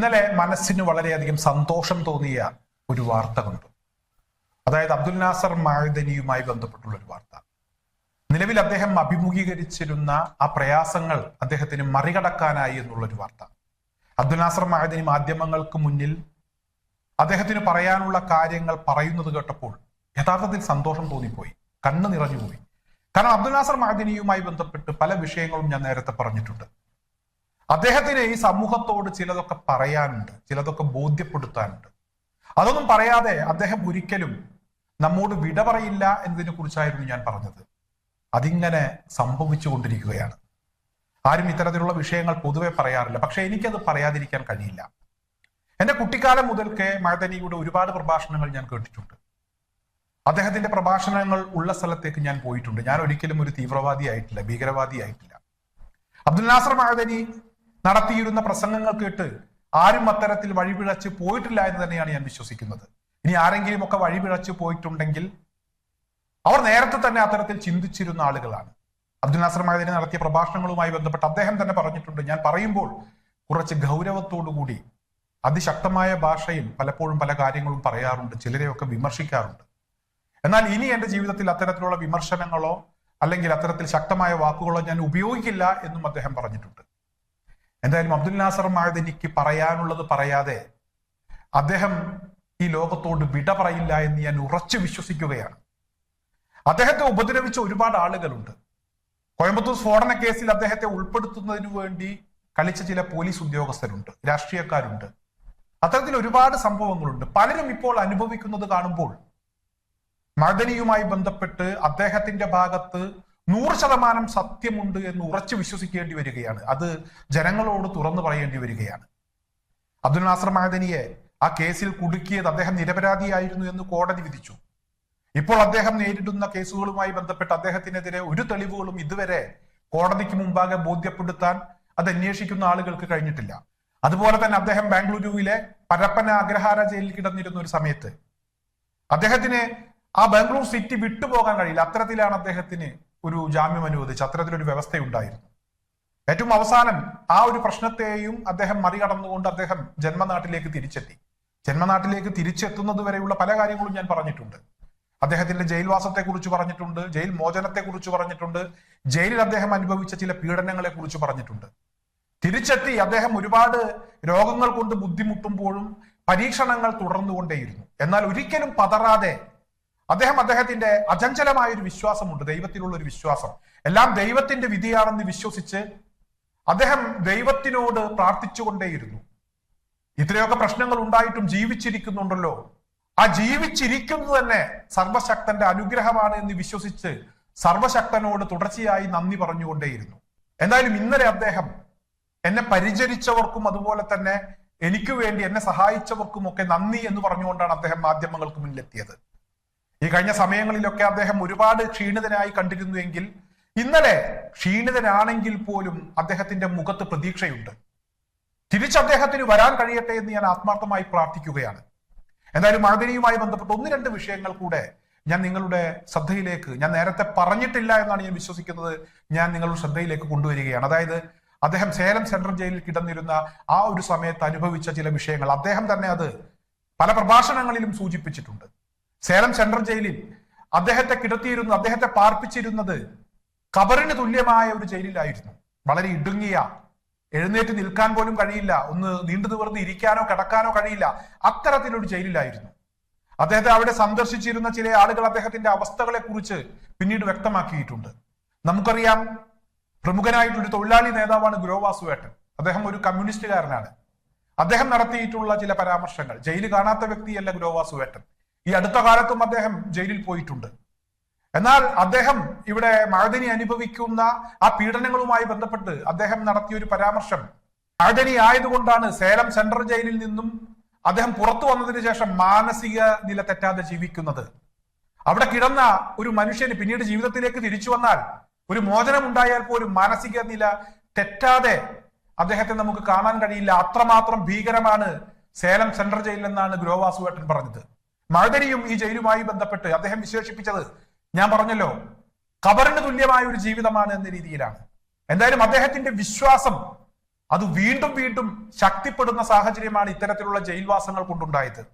ഇന്നലെ മനസ്സിന് വളരെയധികം സന്തോഷം തോന്നിയ ഒരു വാർത്ത കണ്ടു. അതായത് അബ്ദുൽ നാസർ മാഴുദനിയുമായി ബന്ധപ്പെട്ടുള്ള ഒരു വാർത്ത. നിലവിൽ അദ്ദേഹം അഭിമുഖീകരിച്ചിരുന്ന ആ പ്രയാസങ്ങൾ അദ്ദേഹത്തിന് മറികടക്കാനായി എന്നുള്ളൊരു വാർത്ത. അബ്ദുൽ നാസർ മാഴുദനി മാധ്യമങ്ങൾക്ക് മുന്നിൽ അദ്ദേഹത്തിന് പറയാനുള്ള കാര്യങ്ങൾ പറയുന്നത് കേട്ടപ്പോൾ യഥാർത്ഥത്തിൽ സന്തോഷം തോന്നിപ്പോയി. കണ്ണ് നിറഞ്ഞുപോയി. കാരണം അബ്ദുൽ നാസർ മാദിനിയുമായി ബന്ധപ്പെട്ട് പല വിഷയങ്ങളും ഞാൻ നേരത്തെ പറഞ്ഞിട്ടുണ്ട്. അദ്ദേഹത്തിന് ഈ സമൂഹത്തോട് ചിലതൊക്കെ പറയാനുണ്ട് ചിലതൊക്കെ ബോധ്യപ്പെടുത്താനുണ്ട്. അതൊന്നും പറയാതെ അദ്ദേഹം ഒരിക്കലും നമ്മോട് വിട പറയില്ല എന്നതിനെ കുറിച്ചായിരുന്നു ഞാൻ പറഞ്ഞത്. അതിങ്ങനെ സംഭവിച്ചു കൊണ്ടിരിക്കുകയാണ് ആരും ഇത്തരത്തിലുള്ള വിഷയങ്ങൾ പൊതുവെ പറയാറില്ല. പക്ഷെ എനിക്കത് പറയാതിരിക്കാൻ കഴിയില്ല. എന്റെ കുട്ടിക്കാലം മുതൽക്കേ മഴതനിയുടെ ഒരുപാട് പ്രഭാഷണങ്ങൾ ഞാൻ കേട്ടിട്ടുണ്ട്. അദ്ദേഹത്തിന്റെ പ്രഭാഷണങ്ങൾ ഉള്ള സ്ഥലത്തേക്ക് ഞാൻ പോയിട്ടുണ്ട്. ഞാൻ ഒരിക്കലും ഒരു തീവ്രവാദി ആയിട്ടില്ല ഭീകരവാദി ആയിട്ടില്ല. അബ്ദുൽ നാസർ മഴതനി നടത്തിയിരുന്ന പ്രസംഗങ്ങൾ കേട്ട് ആരും അത്തരത്തിൽ വഴിപിഴച്ച് പോയിട്ടില്ല എന്ന് തന്നെയാണ് ഞാൻ വിശ്വസിക്കുന്നത്. ഇനി ആരെങ്കിലും ഒക്കെ വഴിപിഴച്ച് പോയിട്ടുണ്ടെങ്കിൽ അവർ നേരത്തെ തന്നെ അത്തരത്തിൽ ചിന്തിച്ചിരുന്ന ആളുകളാണ്. അബ്ദുൽ നാസർ മഹദിനെ നടത്തിയ പ്രഭാഷണങ്ങളുമായി ബന്ധപ്പെട്ട് അദ്ദേഹം തന്നെ പറഞ്ഞിട്ടുണ്ട്. ഞാൻ പറയുമ്പോൾ കുറച്ച് ഗൗരവത്തോടു കൂടി അതിശക്തമായ ഭാഷയിൽ പലപ്പോഴും പല കാര്യങ്ങളും പറയാറുണ്ട് ചിലരെയൊക്കെ വിമർശിക്കാറുണ്ട്. എന്നാൽ ഇനി എന്റെ ജീവിതത്തിൽ അത്തരത്തിലുള്ള വിമർശനങ്ങളോ അല്ലെങ്കിൽ അത്തരത്തിൽ ശക്തമായ വാക്കുകളോ ഞാൻ ഉപയോഗിക്കില്ല എന്നും അദ്ദേഹം പറഞ്ഞിട്ടുണ്ട്. എന്തായാലും അബ്ദുൽ നാസർ മാഴുദനിക്ക് പറയാനുള്ളത് പറയാതെ അദ്ദേഹം ഈ ലോകത്തോട് വിട പറയില്ല എന്ന് ഞാൻ ഉറച്ചു വിശ്വസിക്കുകയാണ്. അദ്ദേഹത്തെ ഉപദ്രവിച്ച ഒരുപാട് ആളുകളുണ്ട്. കോയമ്പത്തൂർ സ്ഫോടന കേസിൽ അദ്ദേഹത്തെ ഉൾപ്പെടുത്തുന്നതിന് വേണ്ടി കളിച്ച ചില പോലീസ് ഉദ്യോഗസ്ഥരുണ്ട് രാഷ്ട്രീയക്കാരുണ്ട്. അത്തരത്തിൽ ഒരുപാട് സംഭവങ്ങളുണ്ട്. പലരും ഇപ്പോൾ അനുഭവിക്കുന്നത് കാണുമ്പോൾ മദനിയുമായി ബന്ധപ്പെട്ട് അദ്ദേഹത്തിന്റെ ഭാഗത്ത് നൂറ് ശതമാനം സത്യമുണ്ട് എന്ന് ഉറച്ചു വിശ്വസിക്കേണ്ടി വരികയാണ്. അത് ജനങ്ങളോട് തുറന്നു പറയേണ്ടി വരികയാണ്. അബ്ദുൽ നാസർ മഹദനിയെ ആ കേസിൽ കുടുക്കിയത് അദ്ദേഹം നിരപരാധിയായിരുന്നു എന്ന് കോടതി വിധിച്ചു. ഇപ്പോൾ അദ്ദേഹം നേരിടുന്ന കേസുകളുമായി ബന്ധപ്പെട്ട് അദ്ദേഹത്തിനെതിരെ ഒരു തെളിവുകളും ഇതുവരെ കോടതിക്ക് മുമ്പാകെ ബോധ്യപ്പെടുത്താൻ അത് അന്വേഷിക്കുന്ന ആളുകൾക്ക് കഴിഞ്ഞിട്ടില്ല. അതുപോലെ തന്നെ അദ്ദേഹം ബാംഗ്ലൂരുവിലെ പരപ്പന അഗ്രഹാര ജയിലിൽ കിടന്നിരുന്ന ഒരു സമയത്ത് അദ്ദേഹത്തിന് ആ ബാംഗ്ലൂർ സിറ്റി വിട്ടുപോകാൻ കഴിയില്ല. അത്തരത്തിലാണ് അദ്ദേഹത്തിന് ഒരു ജാമ്യം അനുവദിച്ച് അത്തരത്തിലൊരു വ്യവസ്ഥയുണ്ടായിരുന്നു. ഏറ്റവും അവസാനം ആ ഒരു പ്രശ്നത്തെയും അദ്ദേഹം മറികടന്നുകൊണ്ട് അദ്ദേഹം ജന്മനാട്ടിലേക്ക് തിരിച്ചെത്തി. ജന്മനാട്ടിലേക്ക് തിരിച്ചെത്തുന്നത് വരെയുള്ള പല കാര്യങ്ങളും ഞാൻ പറഞ്ഞിട്ടുണ്ട്. അദ്ദേഹത്തിന്റെ ജയിൽവാസത്തെ കുറിച്ച് പറഞ്ഞിട്ടുണ്ട് ജയിൽ മോചനത്തെ കുറിച്ച് പറഞ്ഞിട്ടുണ്ട് ജയിലിൽ അദ്ദേഹം അനുഭവിച്ച ചില പീഡനങ്ങളെ കുറിച്ച് പറഞ്ഞിട്ടുണ്ട്. തിരിച്ചെത്തി അദ്ദേഹം ഒരുപാട് രോഗങ്ങൾ കൊണ്ട് ബുദ്ധിമുട്ടുമ്പോഴും പരീക്ഷണങ്ങൾ തുടർന്നുകൊണ്ടേയിരുന്നു. എന്നാൽ ഒരിക്കലും പതറാതെ അദ്ദേഹം അദ്ദേഹത്തിന്റെ അചഞ്ചലമായ ഒരു വിശ്വാസമുണ്ട് ദൈവത്തിലുള്ള ഒരു വിശ്വാസം. എല്ലാം ദൈവത്തിന്റെ വിധിയാണെന്ന് വിശ്വസിച്ച് അദ്ദേഹം ദൈവത്തിനോട് പ്രാർത്ഥിച്ചുകൊണ്ടേയിരുന്നു. ഇത്രയൊക്കെ പ്രശ്നങ്ങൾ ഉണ്ടായിട്ടും ജീവിച്ചിരിക്കുന്നുണ്ടല്ലോ. ആ ജീവിച്ചിരിക്കുന്നത് തന്നെ സർവശക്തന്റെ അനുഗ്രഹമാണ് എന്ന് വിശ്വസിച്ച് സർവശക്തനോട് തുടർച്ചയായി നന്ദി പറഞ്ഞുകൊണ്ടേയിരുന്നു. എന്തായാലും ഇന്നലെ അദ്ദേഹം എന്നെ പരിചരിച്ചവർക്കും അതുപോലെ തന്നെ എനിക്ക് വേണ്ടി എന്നെ സഹായിച്ചവർക്കും ഒക്കെ നന്ദി എന്ന് പറഞ്ഞുകൊണ്ടാണ് അദ്ദേഹം മാധ്യമങ്ങൾക്ക് മുന്നിലെത്തിയത്. ഈ കഴിഞ്ഞ സമയങ്ങളിലൊക്കെ അദ്ദേഹം ഒരുപാട് ക്ഷീണിതനായി കണ്ടിരുന്നുവെങ്കിൽ ഇന്നലെ ക്ഷീണിതനാണെങ്കിൽ പോലും അദ്ദേഹത്തിന്റെ മുഖത്ത് പ്രതീക്ഷയുണ്ട്. തിരിച്ച് അദ്ദേഹത്തിന് വരാൻ കഴിയട്ടെ എന്ന് ഞാൻ ആത്മാർത്ഥമായി പ്രാർത്ഥിക്കുകയാണ്. എന്തായാലും മഴവിനിയുമായി ബന്ധപ്പെട്ട് ഒന്ന് രണ്ട് വിഷയങ്ങൾ കൂടെ ഞാൻ നിങ്ങളുടെ ശ്രദ്ധയിലേക്ക് ഞാൻ നേരത്തെ പറഞ്ഞിട്ടില്ല എന്നാണ് ഞാൻ വിശ്വസിക്കുന്നത് ഞാൻ നിങ്ങളുടെ ശ്രദ്ധയിലേക്ക് കൊണ്ടുവരികയാണ്. അതായത് അദ്ദേഹം സേലം സെൻട്രൽ ജയിലിൽ കിടന്നിരുന്ന ആ ഒരു സമയത്ത് അനുഭവിച്ച ചില വിഷയങ്ങൾ അദ്ദേഹം തന്നെ അത് പല പ്രഭാഷണങ്ങളിലും സൂചിപ്പിച്ചിട്ടുണ്ട്. സേലം സെൻട്രൽ ജയിലിൽ അദ്ദേഹത്തെ കിടത്തിയിരുന്നു അദ്ദേഹത്തെ പാർപ്പിച്ചിരുന്നത് കബറിന് തുല്യമായ ഒരു ജയിലിലായിരുന്നു. വളരെ ഇടുങ്ങിയ എഴുന്നേറ്റ് നിൽക്കാൻ പോലും കഴിയില്ല ഒന്ന് നീണ്ടു നിവർന്ന് ഇരിക്കാനോ കിടക്കാനോ കഴിയില്ല അത്തരത്തിലൊരു ജയിലിലായിരുന്നു. അദ്ദേഹത്തെ അവിടെ സന്ദർശിച്ചിരുന്ന ചില ആളുകൾ അദ്ദേഹത്തിന്റെ അവസ്ഥകളെ കുറിച്ച് പിന്നീട് വ്യക്തമാക്കിയിട്ടുണ്ട്. നമുക്കറിയാം പ്രമുഖനായിട്ടൊരു തൊഴിലാളി നേതാവാണ് ഗ്രോവാസുവേട്ടൻ. അദ്ദേഹം ഒരു കമ്മ്യൂണിസ്റ്റുകാരനാണ്. അദ്ദേഹം നടത്തിയിട്ടുള്ള ചില പരാമർശങ്ങൾ. ജയിൽ കാണാത്ത വ്യക്തിയല്ല ഗ്രോവാസുവേട്ടൻ. ഈ അടുത്ത കാലത്തും അദ്ദേഹം ജയിലിൽ പോയിട്ടുണ്ട്. എന്നാൽ അദ്ദേഹം ഇവിടെ മഴദിനി അനുഭവിക്കുന്ന ആ പീഡനങ്ങളുമായി ബന്ധപ്പെട്ട് അദ്ദേഹം നടത്തിയ ഒരു പരാമർശം. മഴദിനി ആയതുകൊണ്ടാണ് സേലം സെൻട്രൽ ജയിലിൽ നിന്നും അദ്ദേഹം പുറത്തു വന്നതിന് ശേഷം മാനസിക നില തെറ്റാതെ ജീവിക്കുന്നത്. അവിടെ കിടന്ന ഒരു മനുഷ്യന് പിന്നീട് ജീവിതത്തിലേക്ക് തിരിച്ചു വന്നാൽ ഒരു മോചനം ഉണ്ടായാൽ പോലും മാനസിക നില തെറ്റാതെ അദ്ദേഹത്തെ നമുക്ക് കാണാൻ കഴിയില്ല. അത്രമാത്രം ഭീകരമാണ് സേലം സെൻട്രൽ ജയിലിൽ എന്നാണ് ഗ്രോവാസുവേട്ടൻ പറഞ്ഞത്. മഴദനിയും ഈ ജയിലുമായി ബന്ധപ്പെട്ട് അദ്ദേഹം വിശേഷിപ്പിച്ചത് ഞാൻ പറഞ്ഞല്ലോ ഖബറിന് തുല്യമായ ഒരു ജീവിതമാണ് എന്ന രീതിയിലാണ്. എന്തായാലും അദ്ദേഹത്തിന്റെ വിശ്വാസം അത് വീണ്ടും വീണ്ടും ശക്തിപ്പെടുന്ന സാഹചര്യമാണ് ഇത്തരത്തിലുള്ള ജയിൽവാസങ്ങൾ കൊണ്ടുണ്ടായത്.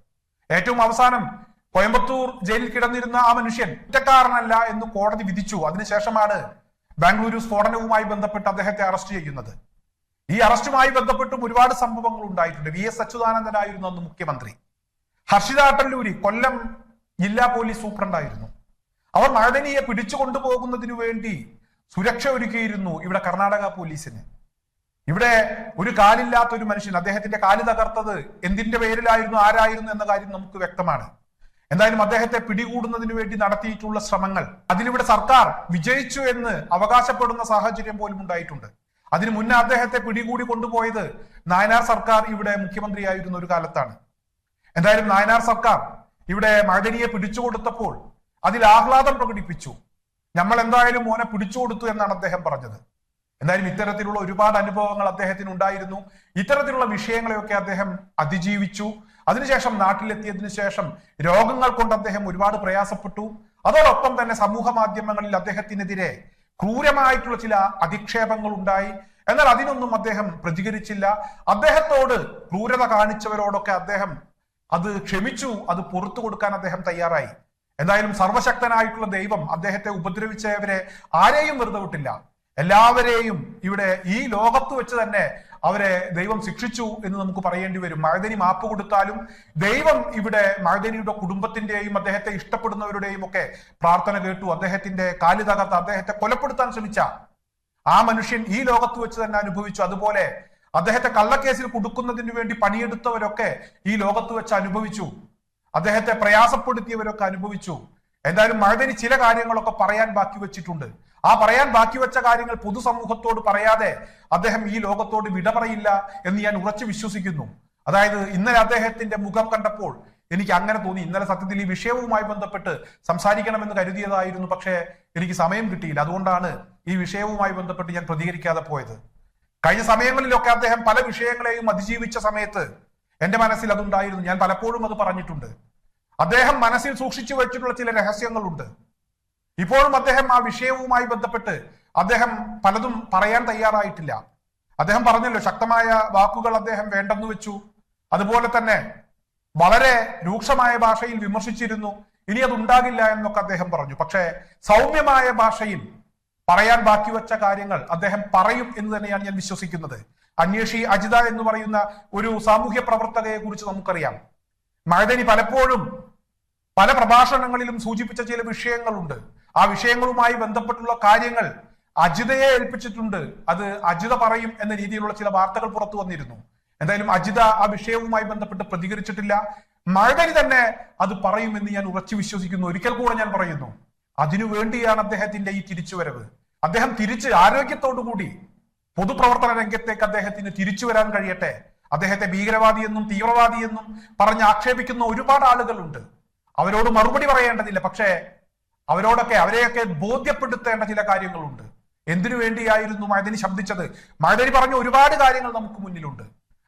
ഏറ്റവും അവസാനം കോയമ്പത്തൂർ ജയിലിൽ കിടന്നിരുന്ന ആ മനുഷ്യൻ കുറ്റക്കാരനല്ല എന്ന് കോടതി വിധിച്ചു. അതിനുശേഷമാണ് ബാംഗ്ലൂരു സ്ഫോടനവുമായി ബന്ധപ്പെട്ട് അദ്ദേഹത്തെ അറസ്റ്റ് ചെയ്യുന്നത്. ഈ അറസ്റ്റുമായി ബന്ധപ്പെട്ടും ഒരുപാട് സംഭവങ്ങൾ ഉണ്ടായിട്ടുണ്ട്. വി എസ് അച്യുതാനന്ദനായിരുന്നു അന്ന് മുഖ്യമന്ത്രി. ഹർഷിത അട്ടല്ലൂരി കൊല്ലം ജില്ലാ പോലീസ് സൂപ്രണ്ടായിരുന്നു. അവർ മഴനിയെ പിടിച്ചു കൊണ്ടുപോകുന്നതിനു വേണ്ടി സുരക്ഷ ഒരുക്കിയിരുന്നു ഇവിടെ കർണാടക പോലീസിന്. ഇവിടെ ഒരു കാലില്ലാത്ത ഒരു മനുഷ്യൻ അദ്ദേഹത്തിന്റെ കാൽ തകർത്തത് എന്തിന്റെ പേരിലായിരുന്നു ആരായിരുന്നു എന്ന കാര്യം നമുക്ക് വ്യക്തമാണ്. എന്തായാലും അദ്ദേഹത്തെ പിടികൂടുന്നതിന് വേണ്ടി നടത്തിയിട്ടുള്ള ശ്രമങ്ങൾ അതിലിവിടെ സർക്കാർ വിജയിച്ചു എന്ന് അവകാശപ്പെടുന്ന സാഹചര്യം പോലും ഉണ്ടായിട്ടുണ്ട്. അതിനു മുന്നേ അദ്ദേഹത്തെ പിടികൂടി കൊണ്ടുപോയത് നായനാർ സർക്കാർ ഇവിടെ മുഖ്യമന്ത്രിയായിരുന്ന ഒരു കാലത്താണ്. എന്തായാലും നായനാർ സർക്കാർ ഇവിടെ മഴനിയെ പിടിച്ചു കൊടുത്തപ്പോൾ അതിൽ ആഹ്ലാദം പ്രകടിപ്പിച്ചു. നമ്മൾ എന്തായാലും മോനെ പിടിച്ചു കൊടുത്തു എന്നാണ് അദ്ദേഹം പറഞ്ഞത്. എന്തായാലും ഇത്തരത്തിലുള്ള ഒരുപാട് അനുഭവങ്ങൾ അദ്ദേഹത്തിന് ഉണ്ടായിരുന്നു. ഇത്തരത്തിലുള്ള വിഷയങ്ങളെയൊക്കെ അദ്ദേഹം അതിജീവിച്ചു. അതിനുശേഷം നാട്ടിലെത്തിയതിനു ശേഷം രോഗങ്ങൾ കൊണ്ട് അദ്ദേഹം ഒരുപാട് പ്രയാസപ്പെട്ടു. അതോടൊപ്പം തന്നെ സമൂഹ മാധ്യമങ്ങളിൽ അദ്ദേഹത്തിനെതിരെ ക്രൂരമായിട്ടുള്ള ചില അധിക്ഷേപങ്ങൾ ഉണ്ടായി. എന്നാൽ അതിനൊന്നും അദ്ദേഹം പ്രതികരിച്ചില്ല. അദ്ദേഹത്തോട് ക്രൂരത കാണിച്ചവരോടൊക്കെ അദ്ദേഹം അത് ക്ഷമിച്ചു അത് പുറത്തു കൊടുക്കാൻ അദ്ദേഹം തയ്യാറായി. എന്തായാലും സർവശക്തനായിട്ടുള്ള ദൈവം അദ്ദേഹത്തെ ഉപദ്രവിച്ചവരെ ആരെയും വെറുതെ വിട്ടില്ല. എല്ലാവരെയും ഇവിടെ ഈ ലോകത്ത് വെച്ച് തന്നെ അവരെ ദൈവം ശിക്ഷിച്ചു എന്ന് നമുക്ക് പറയേണ്ടി വരും. മഴതനി മാപ്പ് കൊടുത്താലും ദൈവം ഇവിടെ മഴതനിയുടെ കുടുംബത്തിന്റെയും അദ്ദേഹത്തെ ഇഷ്ടപ്പെടുന്നവരുടെയും ഒക്കെ പ്രാർത്ഥന കേട്ടു. അദ്ദേഹത്തിന്റെ കാലി തകർത്ത് അദ്ദേഹത്തെ കൊലപ്പെടുത്താൻ ശ്രമിച്ച ആ മനുഷ്യൻ ഈ ലോകത്ത് വെച്ച് തന്നെ അനുഭവിച്ചു. അതുപോലെ അദ്ദേഹത്തെ കള്ളക്കേസിൽ കുടുക്കുന്നതിന് വേണ്ടി പണിയെടുത്തവരൊക്കെ ഈ ലോകത്ത് വെച്ച് അനുഭവിച്ചു. അദ്ദേഹത്തെ പ്രയാസപ്പെടുത്തിയവരൊക്കെ അനുഭവിച്ചു. എന്തായാലും മഴതിന് ചില കാര്യങ്ങളൊക്കെ പറയാൻ ബാക്കി വെച്ചിട്ടുണ്ട്. ആ പറയാൻ ബാക്കി വെച്ച കാര്യങ്ങൾ പൊതുസമൂഹത്തോട് പറയാതെ അദ്ദേഹം ഈ ലോകത്തോട് വിട പറയില്ല എന്ന് ഞാൻ ഉറച്ചു വിശ്വസിക്കുന്നു. അതായത് ഇന്നലെ അദ്ദേഹത്തിന്റെ മുഖം കണ്ടപ്പോൾ എനിക്ക് അങ്ങനെ തോന്നി. ഇന്നലെ സത്യത്തിൽ ഈ വിഷയവുമായി ബന്ധപ്പെട്ട് സംസാരിക്കണമെന്ന് കരുതിയതായിരുന്നു പക്ഷേ എനിക്ക് സമയം കിട്ടിയില്ല. അതുകൊണ്ടാണ് ഈ വിഷയവുമായി ബന്ധപ്പെട്ട് ഞാൻ പ്രതികരിക്കാതെ പോയത്. കഴിഞ്ഞ സമയങ്ങളിലൊക്കെ അദ്ദേഹം പല വിഷയങ്ങളെയും അതിജീവിച്ച സമയത്ത് എന്റെ മനസ്സിൽ അതുണ്ടായിരുന്നു. ഞാൻ പലപ്പോഴും അത് പറഞ്ഞിട്ടുണ്ട്. അദ്ദേഹം മനസ്സിൽ സൂക്ഷിച്ചു വെച്ചിട്ടുള്ള ചില രഹസ്യങ്ങളുണ്ട്. ഇപ്പോഴും അദ്ദേഹം ആ വിഷയവുമായി ബന്ധപ്പെട്ട് അദ്ദേഹം പലതും പറയാൻ തയ്യാറായിട്ടില്ല. അദ്ദേഹം പറഞ്ഞല്ലോ ശക്തമായ വാക്കുകൾ അദ്ദേഹം വേണ്ടെന്ന് വെച്ചു. അതുപോലെ തന്നെ വളരെ രൂക്ഷമായ ഭാഷയിൽ വിമർശിച്ചിരുന്നു. ഇനി അതുണ്ടാകില്ല എന്നൊക്കെ അദ്ദേഹം പറഞ്ഞു. പക്ഷേ സൗമ്യമായ ഭാഷയിൽ പറയാൻ ബാക്കി വെച്ച കാര്യങ്ങൾ അദ്ദേഹം പറയും എന്ന് തന്നെയാണ് ഞാൻ വിശ്വസിക്കുന്നത്. അന്വേഷി അജിത എന്ന് പറയുന്ന ഒരു സാമൂഹ്യ പ്രവർത്തകയെ കുറിച്ച് നമുക്കറിയാം. മഹദനി പലപ്പോഴും പല പ്രഭാഷണങ്ങളിലും സൂചിപ്പിച്ച ചില വിഷയങ്ങളുണ്ട്. ആ വിഷയങ്ങളുമായി ബന്ധപ്പെട്ടുള്ള കാര്യങ്ങൾ അജിതയെ ഏൽപ്പിച്ചിട്ടുണ്ട്. അത് അജിത പറയും എന്ന രീതിയിലുള്ള ചില വാർത്തകൾ പുറത്തു വന്നിരുന്നു. എന്തായാലും അജിത ആ വിഷയവുമായി ബന്ധപ്പെട്ട് പ്രതികരിച്ചിട്ടില്ല. മഴകരി തന്നെ അത് പറയുമെന്ന് ഞാൻ ഉറച്ചു വിശ്വസിക്കുന്നു. ഒരിക്കൽ കൂടെ ഞാൻ പറയുന്നു. അതിനുവേണ്ടിയാണ് അദ്ദേഹത്തിന്റെ ഈ തിരിച്ചുവരവ്. അദ്ദേഹം തിരിച്ച് ആരോഗ്യത്തോടു കൂടി പൊതുപ്രവർത്തന രംഗത്തേക്ക് അദ്ദേഹത്തിന് തിരിച്ചു വരാൻ കഴിയട്ടെ. അദ്ദേഹത്തെ ഭീകരവാദി എന്നും തീവ്രവാദി എന്നും പറഞ്ഞ് ആക്ഷേപിക്കുന്ന ഒരുപാട് ആളുകളുണ്ട്. അവരോട് മറുപടി പറയേണ്ടതില്ല. പക്ഷേ അവരോടൊക്കെ അവരെയൊക്കെ ബോധ്യപ്പെടുത്തേണ്ട ചില കാര്യങ്ങളുണ്ട്. എന്തിനു വേണ്ടിയായിരുന്നു മഴതനി ശബ്ദിച്ചത്? മഴതനി പറഞ്ഞ ഒരുപാട് കാര്യങ്ങൾ നമുക്ക് മുന്നിലുണ്ട്.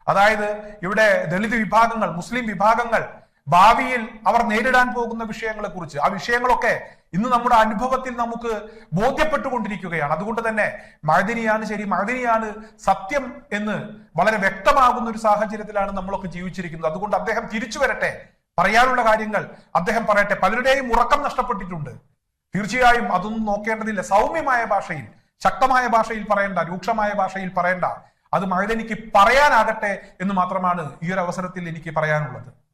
അതായത് ഇവിടെ ദളിത് വിഭാഗങ്ങൾ മുസ്ലിം വിഭാഗങ്ങൾ ഭാവിയിൽ അവർ നേരിടാൻ പോകുന്ന വിഷയങ്ങളെ കുറിച്ച് ആ വിഷയങ്ങളൊക്കെ ഇന്ന് നമ്മുടെ അനുഭവത്തിൽ നമുക്ക് ബോധ്യപ്പെട്ടുകൊണ്ടിരിക്കുകയാണ്. അതുകൊണ്ട് തന്നെ മഴദിനിയാണ് ശരി മഴദിനിയാണ് സത്യം എന്ന് വളരെ വ്യക്തമാകുന്ന ഒരു സാഹചര്യത്തിലാണ് നമ്മളൊക്കെ ജീവിച്ചിരിക്കുന്നത്. അതുകൊണ്ട് അദ്ദേഹം തിരിച്ചു വരട്ടെ. പറയാനുള്ള കാര്യങ്ങൾ അദ്ദേഹം പറയട്ടെ. പലരുടെയും ഉറക്കം നഷ്ടപ്പെട്ടിട്ടുണ്ട്. തീർച്ചയായും അതൊന്നും നോക്കേണ്ടതില്ല. സൗമ്യമായ ഭാഷയിൽ ശക്തമായ ഭാഷയിൽ പറയേണ്ട രൂക്ഷമായ ഭാഷയിൽ പറയേണ്ട. അത് മഴതെനിക്ക് പറയാനാകട്ടെ എന്ന് മാത്രമാണ് ഈ ഒരു അവസരത്തിൽ എനിക്ക് പറയാനുള്ളത്.